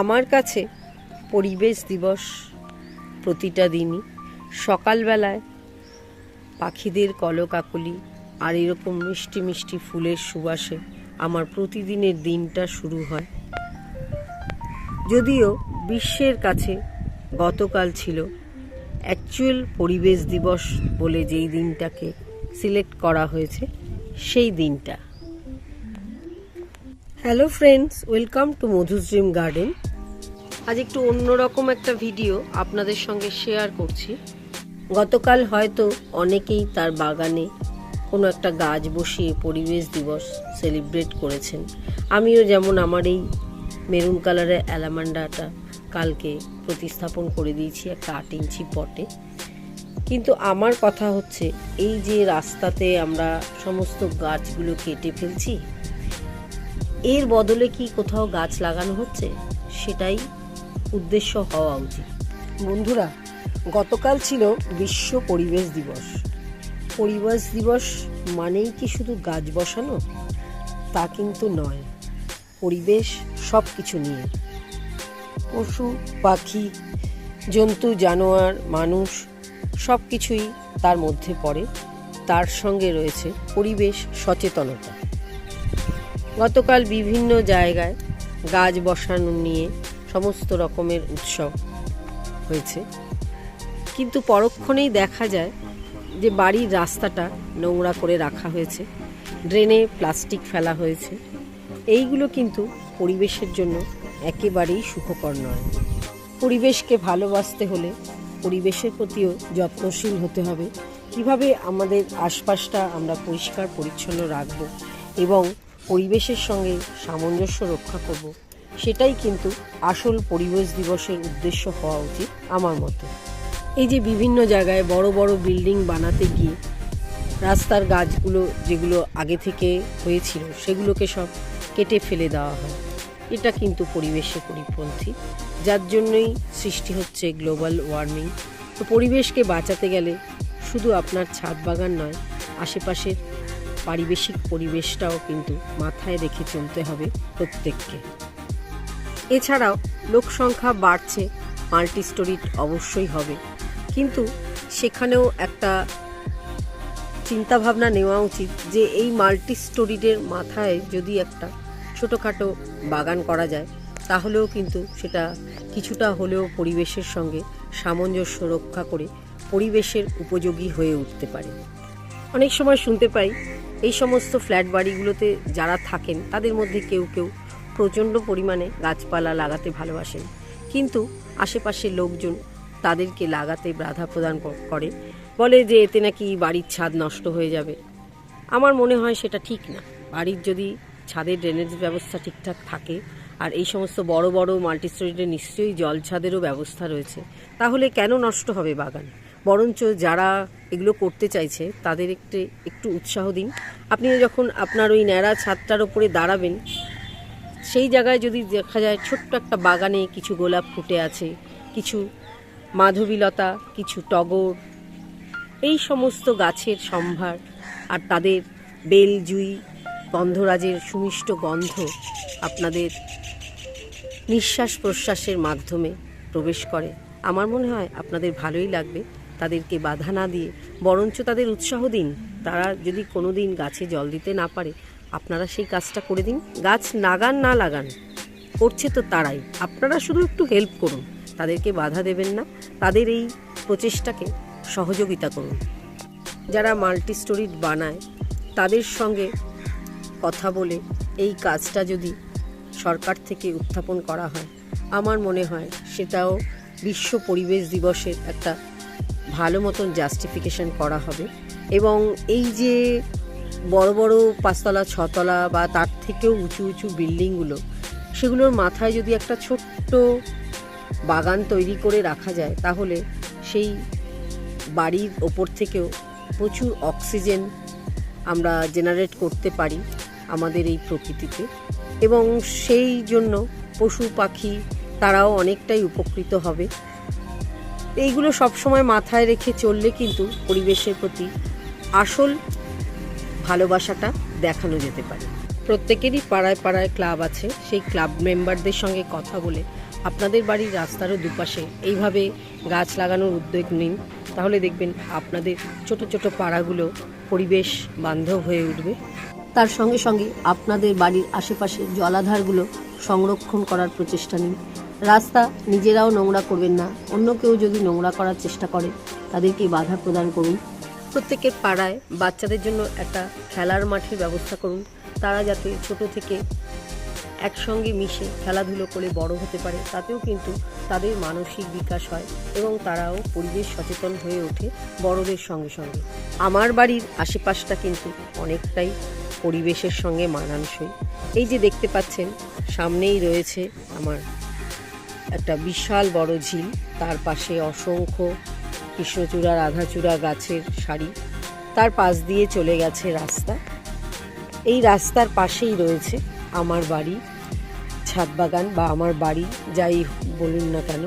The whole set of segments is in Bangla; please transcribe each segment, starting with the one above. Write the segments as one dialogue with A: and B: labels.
A: আমার কাছে পরিবেশ দিবস প্রতিটা দিনই। সকালবেলায় পাখিদের কলকাকলি আর এরকম মিষ্টি মিষ্টি ফুলের সুবাসে আমার প্রতিদিনের দিনটা শুরু হয়। যদিও বিশ্বের কাছে গতকাল ছিল অ্যাকচুয়াল পরিবেশ দিবস বলে যেই দিনটাকে সিলেক্ট করা হয়েছে, সেই দিনটা। Hello friends welcome to Madhu's dream garden আজ একটু অন্যরকম একটা ভিডিও আপনাদের সঙ্গে শেয়ার করছি। গতকাল হয়তো অনেকেই তার বাগানে কোনো একটা গাছ বসিয়ে পরিবেশ দিবস সেলিব্রেট করেছেন। আমিও যেমন আমার এই মেরুন কালারের অ্যালামান্ডাটা কালকে প্রতিস্থাপন করে দিয়েছি একটা আট ইঞ্চি পটে কিন্তু আমার কথা হচ্ছে এই যে রাস্তাতে আমরা সমস্ত গাছগুলো কেটে ফেলছি এর বদলে কি কোথাও গাছ লাগানো হচ্ছে? সেটাই উদ্দেশ্য হওয়া উচিত। বন্ধুরা, গতকাল ছিল বিশ্ব পরিবেশ দিবস। পরিবেশ দিবস মানেই কি শুধু গাছ বসানো? তা কিন্তু নয়। পরিবেশ সব কিছু নিয়ে। পশু, পাখি, জন্তু, জানোয়ার, মানুষ সব কিছুই তার মধ্যে পড়ে। তার সঙ্গে রয়েছে পরিবেশ সচেতনতা। গতকাল বিভিন্ন জায়গায় গাছ বসানো নিয়ে সমস্ত রকমের উৎসব হয়েছে। কিন্তু পরক্ষণেই দেখা যায় যে বাড়ির রাস্তাটা নোংরা করে রাখা হয়েছে, ড্রেনে প্লাস্টিক ফেলা হয়েছে। এইগুলো কিন্তু পরিবেশের জন্য একেবারেই সুখকর নয়। পরিবেশকে ভালোবাসতে হলে পরিবেশের প্রতিও যত্নশীল হতে হবে। কীভাবে আমাদের আশপাশটা আমরা পরিষ্কার, পরিচ্ছন্ন রাখব এবং পরিবেশের সঙ্গে সামঞ্জস্য রক্ষা করব, সেটাই কিন্তু আসল পরিবেশ দিবসের উদ্দেশ্য হওয়া উচিত আমার মতে। এই যে বিভিন্ন জায়গায় বড় বড় বিল্ডিং বানাতে গিয়ে রাস্তার গাছগুলো যেগুলো আগে থেকে হয়েছিল, সেগুলোকে সব কেটে ফেলে দেওয়া হয়। এটা কিন্তু পরিবেশে পরিপন্থী, যার জন্যই সৃষ্টি হচ্ছে গ্লোবাল ওয়ার্মিং। তো পরিবেশকে বাঁচাতে গেলে শুধু আপনার ছাদ বাগান নয়, আশেপাশের পারিবেশিক পরিবেশটাও কিন্তু মাথায় রেখে চলতে হবে প্রত্যেককে। এছাড়াও লোক সংখ্যা বাড়ছে মাল্টি স্টোরিড অবশ্যই হবে। কিন্তু সেখানেও একটা চিন্তাভাবনা নেওয়া উচিত যে এই মাল্টি স্টোরিডের মাথায় যদি একটা ছোটোখাটো বাগান করা যায়, তাহলেও কিন্তু সেটা কিছুটা হলেও পরিবেশের সঙ্গে সামঞ্জস্য রক্ষা করে পরিবেশের উপযোগী হয়ে উঠতে পারে। অনেক সময় শুনতে পাই এই সমস্ত ফ্ল্যাট বাড়িগুলোতে যারা থাকেন, তাদের মধ্যে কেউ কেউ প্রচণ্ড পরিমাণে গাছপালা লাগাতে ভালোবাসেন। কিন্তু আশেপাশের লোকজন তাদেরকে লাগাতে বাধা প্রদান করে। বলে যে এতে নাকি বাড়ির ছাদ নষ্ট হয়ে যাবে। আমার মনে হয় সেটা ঠিক না। বাড়ির যদি ছাদের ড্রেনেজ ব্যবস্থা ঠিকঠাক থাকে আর এই সমস্ত বড় বড় মাল্টিস্টোরিতে নিশ্চয়ই জল ছাদেরও ব্যবস্থা রয়েছে, তাহলে কেন নষ্ট হবে বাগান? বরঞ্চ যারা এগুলো করতে চাইছে, তাদের একটু একটু উৎসাহ দিন। আপনি যখন আপনার ওই ন্যাড়া ছাদটার ওপরে দাঁড়াবেন, সেই জায়গায় যদি দেখা যায় ছোট্ট একটা বাগানে কিছু গোলাপ ফুটে আছে, কিছু মাধবীলতা, কিছু টগর, এই সমস্ত গাছের সম্ভার আর তাদের বেল জুই গন্ধরাজের সুমিষ্ট গন্ধ আপনাদের নিঃশ্বাস প্রশ্বাসের মাধ্যমে প্রবেশ করে। আমার মনে হয় আপনাদের ভালোই লাগবে। তাদেরকে বাধা না দিয়ে, বরঞ্চ তাদের উৎসাহ দিন। তারা যদি কোনো দিন গাছে জল দিতে না পারে, আপনারা সেই কাজটা করে দিন। গাছ নাগান না লাগান, করছে তো তারাই। আপনারা শুধু একটু হেল্প করুন। তাদেরকে বাধা দেবেন না। তাদের এই প্রচেষ্টাকে সহযোগিতা করুন। যারা মাল্টি স্টোরিড বানায়, তাদের সঙ্গে কথা বলে এই কাজটা যদি সরকার থেকে উত্থাপন করা হয়, আমার মনে হয় সেটাও বিশ্ব পরিবেশ দিবসের একটা ভালো মতন জাস্টিফিকেশন করা হবে। এবং এই যে বড় বড় পাঁচতলা, ছতলা বা তার থেকেও উঁচু উঁচু বিল্ডিংগুলো, সেগুলোর মাথায় যদি একটা ছোট্ট বাগান তৈরি করে রাখা যায়, তাহলে সেই বাড়ির ওপর থেকেও প্রচুর অক্সিজেন আমরা জেনারেট করতে পারি আমাদের এই প্রকৃতিতে। এবং সেই জন্য পশু পাখি তারাও অনেকটাই উপকৃত হবে। এইগুলো সবসময় মাথায় রেখে চললে কিন্তু পরিবেশের প্রতি আসল ভালোবাসাটা দেখানো যেতে পারে। প্রত্যেকেরই পাড়ায় পাড়ায় ক্লাব আছে, সেই ক্লাব মেম্বারদের সঙ্গে কথা বলে আপনাদের বাড়ির রাস্তারও দুপাশে এইভাবে গাছ লাগানোর উদ্যোগ নিন, তাহলে দেখবেন আপনাদের ছোট ছোট পাড়াগুলো পরিবেশ বান্ধব হয়ে উঠবে। তার সঙ্গে সঙ্গে আপনাদের বাড়ির আশেপাশে জলাধারগুলো সংরক্ষণ করার প্রচেষ্টা নিন। রাস্তা নিজেরাও নোংরা করবেন না। অন্য কেউ যদি নোংরা করার চেষ্টা করে তাদেরকে বাধা প্রদান করুন। প্রত্যেকের পাড়ায় বাচ্চাদের জন্য একটা খেলার মাঠের ব্যবস্থা করুন। তারা যাতে ছোট থেকে একসঙ্গে মিশে খেলাধুলো করে বড় হতে পারে, তাতেও কিন্তু তাদের মানসিক বিকাশ হয় এবং তারাও পরিবেশ সচেতন হয়ে ওঠে বড়দের সঙ্গে সঙ্গে। আমার বাড়ির আশেপাশটা কিন্তু অনেকটাই পরিবেশের সঙ্গে মানানসই। এই যে দেখতে পাচ্ছেন, সামনেই রয়েছে আমার একটা বিশাল বড় ঝিল। তার পাশে অসংখ্য কৃষ্ণচূড়া, রাধাচূড়া গাছের সারি। তার পাশ দিয়ে চলে গেছে রাস্তা। এই রাস্তার পাশেই রয়েছে আমার বাড়ি, ছাদ বাগান বা আমার বাড়ি, যাই বলুন না কেন।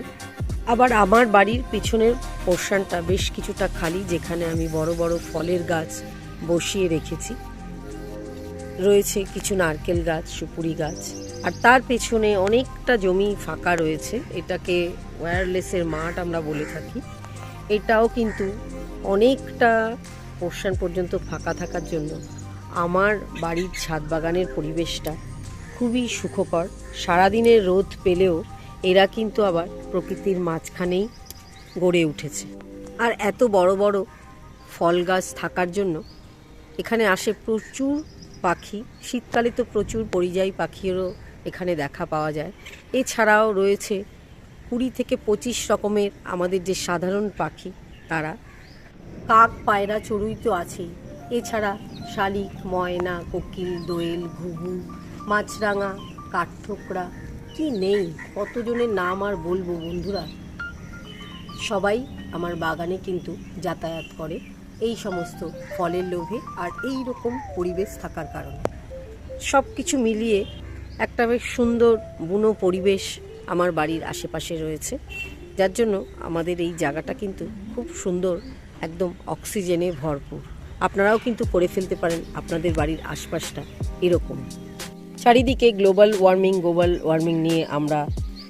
A: আবার আমার বাড়ির পিছনের পোর্শনটা বেশ কিছুটা খালি, যেখানে আমি বড় বড় ফলের গাছ বসিয়ে রেখেছি। রয়েছে কিছু নারকেল গাছ, সুপুরি গাছ। আর তার পেছনে অনেকটা জমি ফাঁকা রয়েছে। এটাকে ওয়্যারলেসের মাঠ আমরা বলে থাকি। এটাও কিন্তু অনেকটা পোর্শন পর্যন্ত ফাঁকা থাকার জন্য আমার বাড়ির ছাদ বাগানের পরিবেশটা খুবই সুখকর। সারাদিনের রোদ পেলেও এরা কিন্তু আবার প্রকৃতির মাঝখানেই গড়ে উঠেছে। আর এত বড় বড় ফল গাছ থাকার জন্য এখানে আসে প্রচুর পাখি, শীতকালে তো প্রচুর পরিযায়ী পাখিরও এখানে দেখা পাওয়া যায়। এছাড়াও রয়েছে কুড়ি থেকে পঁচিশ রকমের আমাদের যে সাধারণ পাখি, তারা। কাক, পায়রা, চড়ুই তো আছেই। এছাড়া শালিক, ময়না, কোকিল, দোয়েল, ঘুঘু, মাছরাঙা, কাঠঠোকরা, কি নেই? কতজনের নাম আর বলব বন্ধুরা? সবাই আমার বাগানে কিন্তু যাতায়াত করে। এই সমস্ত ফলের লোভে আর এই রকম পরিবেশ থাকার কারণে। সব কিছু মিলিয়ে একটা বেশ সুন্দর বুনো পরিবেশ আমার বাড়ির আশেপাশে রয়েছে। যার জন্য আমাদের এই জায়গাটা কিন্তু খুব সুন্দর, একদম অক্সিজেনে ভরপুর। আপনারাও কিন্তু করে ফেলতে পারেন, আপনাদের বাড়ির আশপাশটা এরকম। চারিদিকে গ্লোবাল ওয়ার্মিং গ্লোবাল ওয়ার্মিং নিয়ে আমরা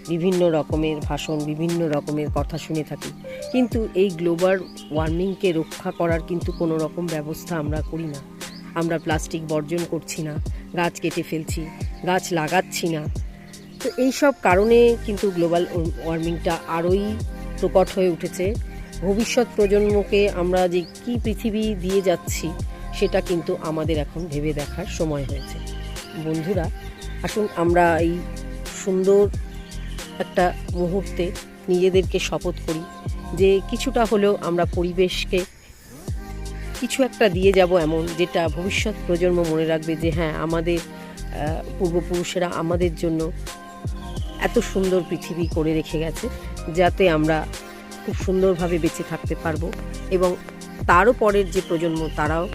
A: বিভিন্ন রকমের ভাষণ, বিভিন্ন রকমের কথা শুনে থাকি। কিন্তু এই গ্লোবাল ওয়ার্মিংকে রক্ষা করার কিন্তু কোনো রকম ব্যবস্থা আমরা করি না। আমরা প্লাস্টিক বর্জন করছি না, গাছ কেটে ফেলছি, গাছ লাগাচ্ছি না। তো এই সব কারণে কিন্তু গ্লোবাল ওয়ার্মিংটা আরোই প্রকট হয়ে উঠেছে। ভবিষ্যৎ প্রজন্মকে আমরা যে কি পৃথিবী দিয়ে যাচ্ছি, সেটা কিন্তু আমাদের এখন ভেবে দেখার সময় হয়েছে। বন্ধুরা, আসুন আমরা এই সুন্দর একটা মুহূর্তে নিজেদেরকে শপথ করি যে কিছুটা হলেও আমরা পরিবেশকে কিছু একটা দিয়ে যাব এমন যেটা ভবিষ্যৎ প্রজন্ম মনে রাখবে যে হ্যাঁ আমাদের পূর্বপুরুষেরা আমাদের জন্য এত সুন্দর পৃথিবী করে রেখে গেছে যাতে আমরা খুব সুন্দরভাবে বেঁচে থাকতে পারব এবং তারও পরের যে প্রজন্ম, তারাও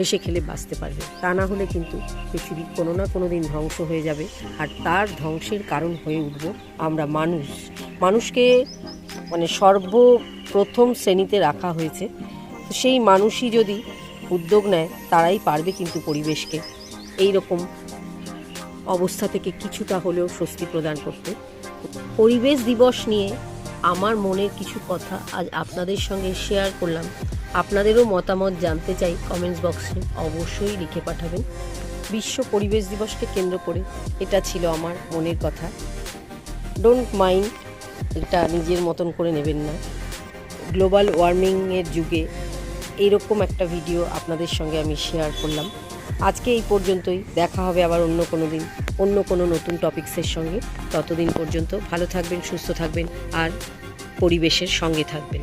A: হেসে খেলে বাঁচতে পারবে। তা না হলে কিন্তু পৃথিবী কোনো না কোনো দিন ধ্বংস হয়ে যাবে। আর তার ধ্বংসের কারণ হয়ে উঠব আমরা মানুষ। মানুষকে মানে সর্বপ্রথম শ্রেণীতে রাখা হয়েছে। সেই মানুষই যদি উদ্যোগ নেয়, তারাই পারবে কিন্তু পরিবেশকে। এই রকম অবস্থা থেকে কিছুটা হলেও স্বস্তি প্রদান করতে। পরিবেশ দিবস নিয়ে আমার মনের কিছু কথা আজ আপনাদের সঙ্গে শেয়ার করলাম। আপনাদেরও মতামত জানতে চাই কমেন্টস বক্সে অবশ্যই লিখে পাঠাবেন। বিশ্ব পরিবেশ দিবসকে কেন্দ্র করে এটা ছিল আমার মনের কথা। ডোন্ট মাইন্ড এটা নিজের মতন করে নেবেন না। গ্লোবাল ওয়ার্মিংয়ের যুগে এইরকম একটা ভিডিও আপনাদের সঙ্গে আমি শেয়ার করলাম। আজকে এই পর্যন্তই, দেখা হবে আবার অন্য কোনো দিন, অন্য কোনো নতুন টপিকসের সঙ্গে। ততদিন পর্যন্ত ভালো থাকবেন, সুস্থ থাকবেন আর পরিবেশের সঙ্গে থাকবেন।